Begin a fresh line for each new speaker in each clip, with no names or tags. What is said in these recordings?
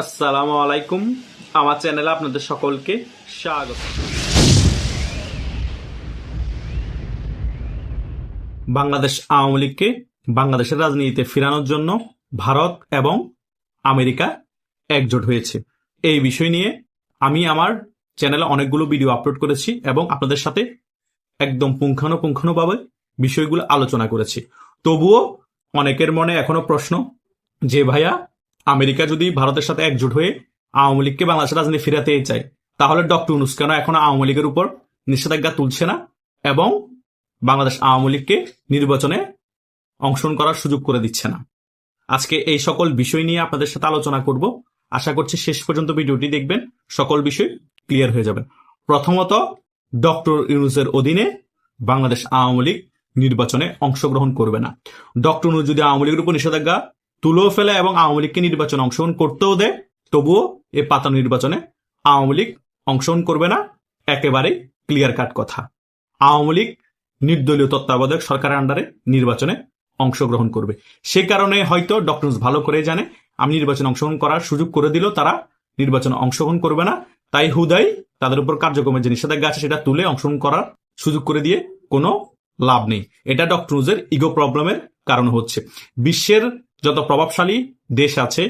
আসসালামু আলাইকুম। আমার চ্যানেলে আপনাদের সকলকে স্বাগত। বাংলাদেশ আওয়ামী লীগকে বাংলাদেশের রাজনীতিতে ফেরানোর জন্য ভারত এবং আমেরিকা একজোট হয়েছে। এই বিষয় নিয়ে আমি আমার চ্যানেলে অনেকগুলো ভিডিও আপলোড করেছি এবং আপনাদের সাথে একদম পুঙ্খানুপুঙ্খানুভাবে বিষয়গুলো আলোচনা করেছি। তবুও অনেকের মনে এখনও প্রশ্ন, যে ভাইয়া আমেরিকা যদি ভারতের সাথে একজোট হয়ে আওয়ামী লীগকে বাংলাদেশের রাজনীতি ফিরাতে চায়, তাহলে ডক্টর ইউনুস কেন এখন আওয়ামী লীগের উপর নিষেধাজ্ঞা তুলছে না এবং বাংলাদেশ আওয়ামী লীগকে নির্বাচনে অংশগ্রহণ করার সুযোগ করে দিচ্ছে না? আজকে এই সকল বিষয় নিয়ে আপনাদের সাথে আলোচনা করব। আশা করছি শেষ পর্যন্ত ভিডিওটি দেখবেন। সকল বিষয় ক্লিয়ার হয়ে যাবে। প্রথমত, ডক্টর ইউনুসের অধীনে বাংলাদেশ আওয়ামী লীগ নির্বাচনে অংশগ্রহণ করবে না। ডক্টর ইউনুস যদি আওয়ামী লীগের উপর নিষেধাজ্ঞা তুলেও ফেলে এবং আওয়ামী লীগকে নির্বাচনে অংশগ্রহণ করতেও দেয়। তবুও এ পাতা নির্বাচনে আওয়ামী লীগ অংশগ্রহণ করবে না। একেবারেই ক্লিয়ার কাট কথা। আওয়ামী লীগ নির্দলীয় তত্ত্বাবধায়ক সরকারের আন্ডারে নির্বাচনে অংশগ্রহণ করবে। সে কারণে হয়তো ডক্টর ভালো করে জানে, আমি নির্বাচনে অংশগ্রহণ করার সুযোগ করে দিল তারা নির্বাচনে অংশগ্রহণ করবে না। তাই হুদাই তাদের উপর কার্যক্রমের যে নিষেধাজ্ঞা আছে সেটা তুলে অংশগ্রহণ করার সুযোগ করে দিয়ে কোনো লাভ নেই। এটা ডক্টর ইগো প্রবলেমের কারণ হচ্ছে। বিশ্বের যত প্রভাবশালী দেশ আছে,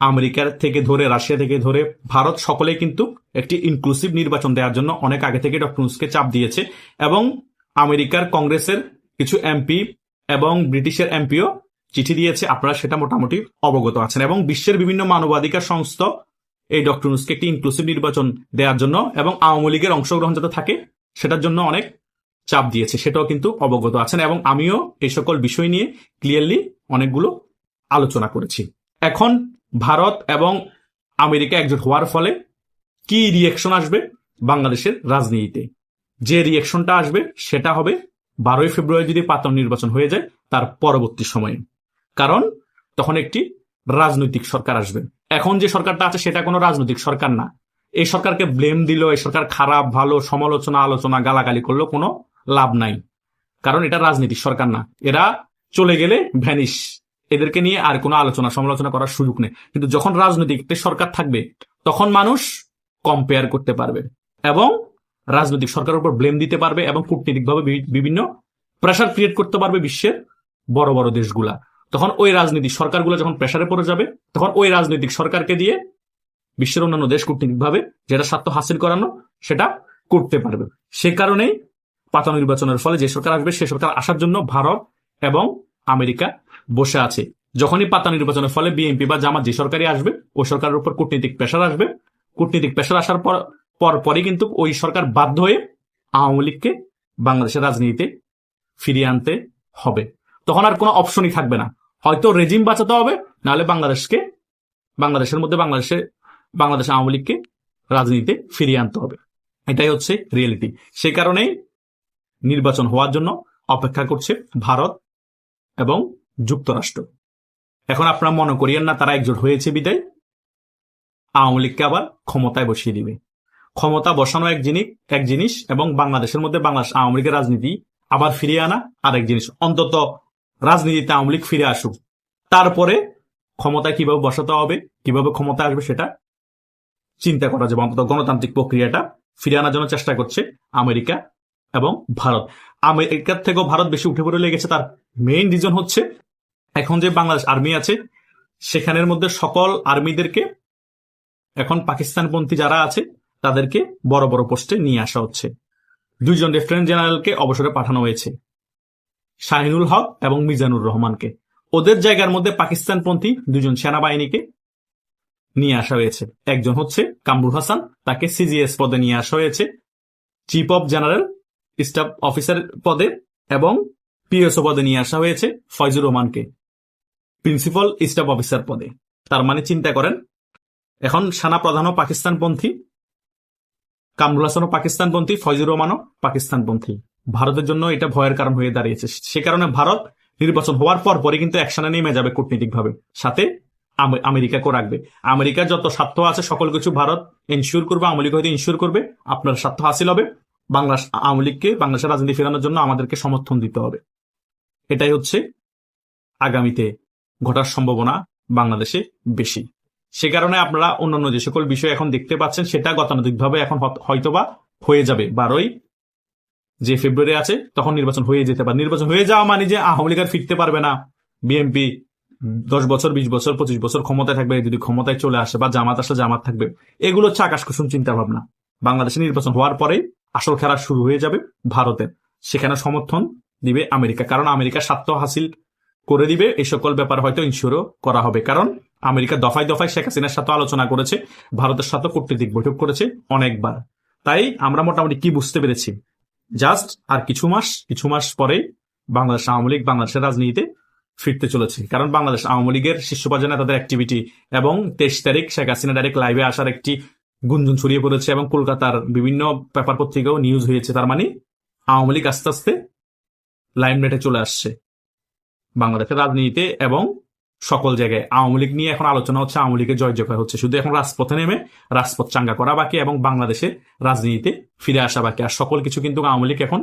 আমেরিকার থেকে ধরে, রাশিয়া থেকে ধরে, ভারত সকলে কিন্তু একটি ইনক্লুসিভ নির্বাচন দেওয়ার জন্য অনেক আগে থেকে ডক্টর নুসকে চাপ দিয়েছে এবং আমেরিকার কংগ্রেসের কিছু এমপি এবং ব্রিটিশের এমপিও চিঠি দিয়েছে। আপনারা সেটা মোটামুটি অবগত আছেন এবং বিশ্বের বিভিন্ন মানবাধিকার সংস্থা এই ডক্টর নুসকে একটি ইনক্লুসিভ নির্বাচন দেওয়ার জন্য এবং আওয়ামী লীগের অংশগ্রহণ যাতে থাকে সেটার জন্য অনেক চাপ দিয়েছে, সেটাও কিন্তু অবগত আছেন এবং আমিও এই সকল বিষয় নিয়ে ক্লিয়ারলি অনেকগুলো আলোচনা করেছি। এখন ভারত এবং আমেরিকা একজোট হওয়ার ফলে কি রিয়েকশন আসবে বাংলাদেশের রাজনীতিতে? যে রিয়েকশনটা আসবে সেটা হবে বারোই ফেব্রুয়ারি যদি পাতন নির্বাচন হয়ে যায় তার পরবর্তী সময়ে। কারণ তখন একটি রাজনৈতিক সরকার আসবে। এখন যে সরকারটা আছে সেটা কোনো রাজনৈতিক সরকার না। এই সরকারকে ব্লেম দিল, এই সরকার খারাপ, ভালো, সমালোচনা, আলোচনা, গালাগালি করল কোনো লাভ নাই। কারণ এটা রাজনীতিক সরকার না। এরা চলে গেলে ভ্যানিশ এদেরকে নিয়ে আর কোনো আলোচনা, সমালোচনা করার সুযোগ নেই। কিন্তু যখন রাজনৈতিক সরকার থাকবে, তখন মানুষ কম্পেয়ার করতে পারবে এবং রাজনৈতিক সরকারের উপর ব্লেম দিতে পারবে এবং কূটনীতিকভাবে বিভিন্ন প্রেশার ক্রিয়েট করতে পারবে বিশ্বের বড় বড় দেশগুলা। তখন ওই রাজনৈতিক সরকারগুলো যখন প্রেশারে পড়ে যাবে, তখন ওই রাজনৈতিক সরকারকে দিয়ে বিশ্বের অন্যান্য দেশ কূটনীতিকভাবে যেটা স্বার্থ হাসিল করানো, সেটা করতে পারবে। সে কারণেই পাতা নির্বাচনের ফলে যে সরকার আসবে, সে সরকার আসার জন্য ভারত এবং আমেরিকা বসে আছে। যখনই পাতা নির্বাচনের ফলে বিএনপি বা জামাত যে সরকারই আসবে ওই সরকারের উপর কূটনীতিক প্রেশার আসবে। কূটনীতিক প্রেশার আসার পর পর কিন্তু ওই সরকার বাধ্য হয়ে আওয়ামী লীগকে বাংলাদেশের রাজনীতিতে ফিরিয়ে আনতে হবে। তখন আর কোনো অপশনই থাকবে না। হয়তো রেজিম বাঁচাতে হবে, নাহলে বাংলাদেশকে, বাংলাদেশের মধ্যে বাংলাদেশে, বাংলাদেশ আওয়ামী লীগকে রাজনীতিতে ফিরিয়ে আনতে হবে। এটাই হচ্ছে রিয়েলিটি সেই কারণেই নির্বাচন হওয়ার জন্য অপেক্ষা করছে ভারত এবং যুক্তরাষ্ট্র। এখন আপনারা মনে করিয়েন না, তারা একজোট হয়েছে বিদায়। আওয়ামী লীগকে আবার ক্ষমতায় বসিয়ে দিবে। ক্ষমতা বসানো এক জিনিস এক জিনিস এবং বাংলাদেশের মধ্যে বাংলাদেশ আওয়ামী লীগের রাজনীতি আবার ফিরিয়ে আনা আরেক জিনিস। অন্তত রাজনীতিতে আওয়ামী লীগ ফিরে আসুক। তারপরে ক্ষমতায় কীভাবে বসাতে হবে, কীভাবে ক্ষমতা আসবে সেটা চিন্তা করা যাবে। অন্তত গণতান্ত্রিক প্রক্রিয়াটা ফিরে আনার জন্য চেষ্টা করছে আমেরিকা এবং ভারত। আমেরিকার থেকেও ভারত বেশি উঠে পড়ে লেগেছে, তার মেইন রিজন হচ্ছে এখন যে বাংলাদেশ আর্মি আছে, সেখানের মধ্যে সকল আর্মিদেরকে এখন পাকিস্তানপন্থী যারা আছে, তাদেরকে বড় বড় পোস্টে নিয়ে আসা হচ্ছে। দুইজন লেফটেন্যান্ট জেনারেলকে অবসরে পাঠানো হয়েছে, শাহিনুল হক এবং মিজানুর রহমানকে। ওদের জায়গার মধ্যে পাকিস্তানপন্থী দুজন সেনাবাহিনীকে নিয়ে আসা হয়েছে। একজন হচ্ছে কামরুল হাসান, তাকে সিজিএস পদে নিয়ে আসা হয়েছে, chief of general, staff officer পদে এবং পিএসও পদে নিয়ে আসা হয়েছে ফয়জুর রহমানকে। প্রিন্সিপাল স্টাফ অফিসার পদে। তার মানে চিন্তা করেন, এখন সেনা প্রধানও পাকিস্তানপন্থী, কামরুল হাসানও পাকিস্তানপন্থী, ফয়জুর রহমানও পাকিস্তানপন্থী। ভারতের জন্য এটা ভয়ের কারণ হয়ে দাঁড়িয়েছে। সে কারণে ভারত নির্বাচন হওয়ার পর পরে কিন্তু অ্যাকশনে নেমে যাবে কূটনীতিকভাবে। সাথে আম- আমেরিকাকেও রাখবে। আমেরিকার যত স্বার্থ আছে, সকল কিছু ভারত ইনশিওর করবে, আওয়ামী লীগ হয়তো ইনশিওর করবে, আপনার স্বার্থ হাসিল হবে। বাংলা আওয়ামী লীগকে, বাংলাদেশের রাজনীতি ফেরানোর জন্য আমাদেরকে সমর্থন দিতে হবে। এটাই হচ্ছে আগামীতে ঘটার সম্ভাবনা বাংলাদেশে বেশি। সে কারণে আপনারা অন্যান্য যে সকল বিষয় এখন দেখতে পাচ্ছেন, সেটা গতানুগতিকভাবে এখন হয়তোবা হয়ে যাবে। বারোই যে ফেব্রুয়ারি আছে, তখন নির্বাচন হয়ে যেতে পারে। নির্বাচন হয়ে যাওয়া মানে যে আওয়ামী লীগ আর ফিরতে পারবে না। বিএনপি দশ বছর, বিশ বছর, পঁচিশ বছর ক্ষমতায় থাকবে, যদি ক্ষমতায় চলে আসে বা জামাত আসলে জামাত থাকবে, এগুলো হচ্ছে আকাশ কুসুম চিন্তা ভাবনা বাংলাদেশে নির্বাচন হওয়ার পরে আসল খেলা শুরু হয়ে যাবে ভারতের সেখানে সমর্থন দিবে আমেরিকা, কারণ আমেরিকা স্বার্থ হাসিল করে দিবে, এই সকল ব্যাপার হয়তো ইনশিওরও করা হবে। কারণ আমেরিকা দফায় দফায় শেখ হাসিনার সাথে আলোচনা করেছে, ভারতের সাথে কূটনীতিক বৈঠক করেছে অনেকবার। তাই আমরা মোটামুটি কি বুঝতে পেরেছি? জাস্ট আর কিছু মাস কিছু মাস পরে বাংলাদেশ আওয়ামী লীগ বাংলাদেশের রাজনীতিতে ফিরতে চলেছে। কারণ বাংলাদেশ আওয়ামী লীগের শীর্ষ পর্যায়ে তাদের অ্যাক্টিভিটি এবং তেইশ তারিখ শেখ হাসিনা ডাইরেক্ট লাইভে আসার একটি গুঞ্জন ছড়িয়ে পড়েছে এবং কলকাতার বিভিন্ন পেপার পত্রিকাও নিউজ হয়েছে। তার মানে আওয়ামী লীগ আস্তে আস্তে লাইমলাইটে চলে আসছে। বাংলাদেশের রাজনীতিতে এবং সকল জায়গায়। আওয়ামী লীগ নিয়ে এখন আলোচনা হচ্ছে, আওয়ামী লীগের জয় জয় হচ্ছে। শুধু এখন রাজপথে নেমে রাজপথ চাঙ্গা করা বাকি এবং বাংলাদেশে রাজনীতিতে ফিরে আসা বাকি। আর সকল কিছু কিন্তু আওয়ামী লীগ এখন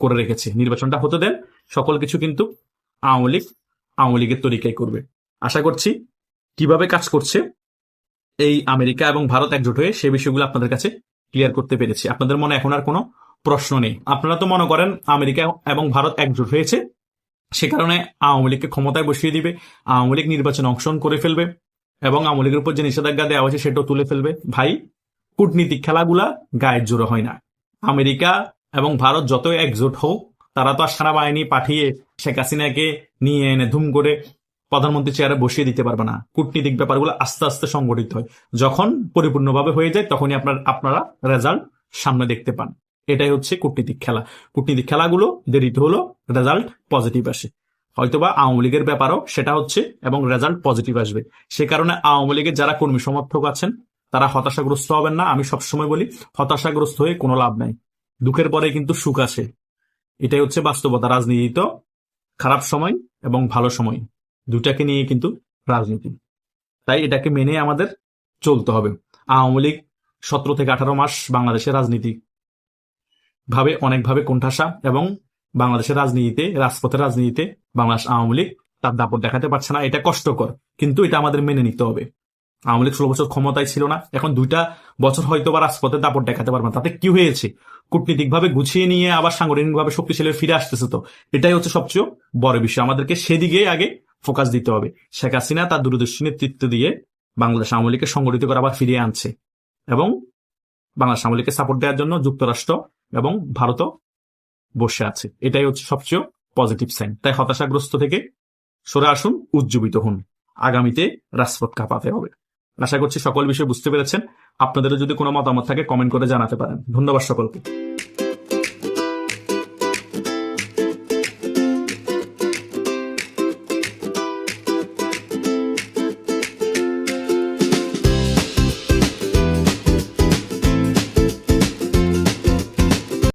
করে রেখেছে। নির্বাচনটা হতে দেন, সকল কিছু কিন্তু আওয়ামী লীগ আওয়ামী লীগের তরিকায় করবে। আশা করছি কীভাবে কাজ করছে এই আমেরিকা এবং ভারত একজোট হয়ে সে বিষয়গুলো আপনাদের কাছে ক্লিয়ার করতে পেরেছি। আপনাদের মনে এখন আর কোনো প্রশ্ন নেই। আপনারা তো মনে করেন আমেরিকা এবং ভারত একজোট হয়েছে। সে কারণে আওয়ামী লীগকে ক্ষমতায় বসিয়ে দিবে, আওয়ামী লীগ নির্বাচনে অংশগ্রহণ করে ফেলবে এবং আওয়ামী লীগের উপর যে নিষেধাজ্ঞা দেওয়া হয়েছে সেটাও তুলে ফেলবে। ভাই, কূটনীতিক খেলাগুলা গায়ের জোরে হয় না। আমেরিকা এবং ভারত যতই একজোট হোক, তারা তো আর সেনাবাহিনী পাঠিয়ে শেখ হাসিনাকে নিয়ে এনে ধুম করে প্রধানমন্ত্রী চেয়ারে বসিয়ে দিতে পারবে না। কূটনীতিক ব্যাপারগুলো আস্তে আস্তে সংগঠিত হয়। যখন পরিপূর্ণভাবে হয়ে যায়, তখনই আপনার, আপনারা রেজাল্ট সামনে দেখতে পান। এটাই হচ্ছে কূটনীতিক খেলা। কূটনীতিক খেলাগুলো দেরিতে হলো রেজাল্ট পজিটিভ আসে। হয়তোবা আওয়ামী লীগের ব্যাপারও সেটা হচ্ছে এবং রেজাল্ট পজিটিভ আসবে। সে কারণে আওয়ামী লীগের যারা কর্মী সমর্থক আছেন, তারা হতাশাগ্রস্ত হবেন না। আমি সবসময় বলি, হতাশাগ্রস্ত হয়ে কোনো লাভ নাই। দুঃখের পরে কিন্তু সুখ আসে। এটাই হচ্ছে বাস্তবতা, রাজনীতি তো খারাপ সময় এবং ভালো সময়। দুটাকে নিয়ে কিন্তু রাজনীতি। তাই এটাকে মেনে আমাদের চলতে হবে। আওয়ামী লীগ সতেরো থেকে আঠারো মাস বাংলাদেশের রাজনীতি ভাবে, অনেকভাবে কোণঠাসা এবং বাংলাদেশের রাজনীতিতে, রাজপথের রাজনীতিতে বাংলাদেশ আওয়ামী লীগ তার দাপট দেখাতে পারছে না। এটা কষ্টকর। কিন্তু এটা আমাদের মেনে নিতে হবে। আওয়ামী লীগ ষোলো বছর ক্ষমতায় ছিল না। এখন দুইটা বছর হয়তো বা রাজপথের দাপট দেখাতে পারবে না। তাতে কি হয়েছে? কূটনীতিকভাবে গুছিয়ে নিয়ে আবার সাংগঠনিকভাবে শক্তিশালী ফিরে আসতেছে তো। এটাই হচ্ছে সবচেয়ে বড় বিষয়। আমাদেরকে সেদিকে আগে ফোকাস দিতে হবে। শেখ হাসিনা তার দূরদর্শী নেতৃত্ব দিয়ে বাংলাদেশ আওয়ামী লীগকে সংগঠিত করে আবার ফিরিয়ে আনছে এবং বাংলাদেশ আওয়ামী লীগকে সাপোর্ট দেওয়ার জন্য যুক্তরাষ্ট্র এবং ভারতও বসে আছে। এটাই হচ্ছে সবচেয়ে পজিটিভ সাইন তাই হতাশাগ্রস্ত থেকে সরে আসুন, উজ্জীবিত হন। আগামীতে রাজপথ কাঁপাতে হবে। আশা করছি সকল বিষয় বুঝতে পেরেছেন। আপনাদেরও যদি কোনো মতামত থাকে কমেন্ট করে জানাতে পারেন। ধন্যবাদ সকলকে।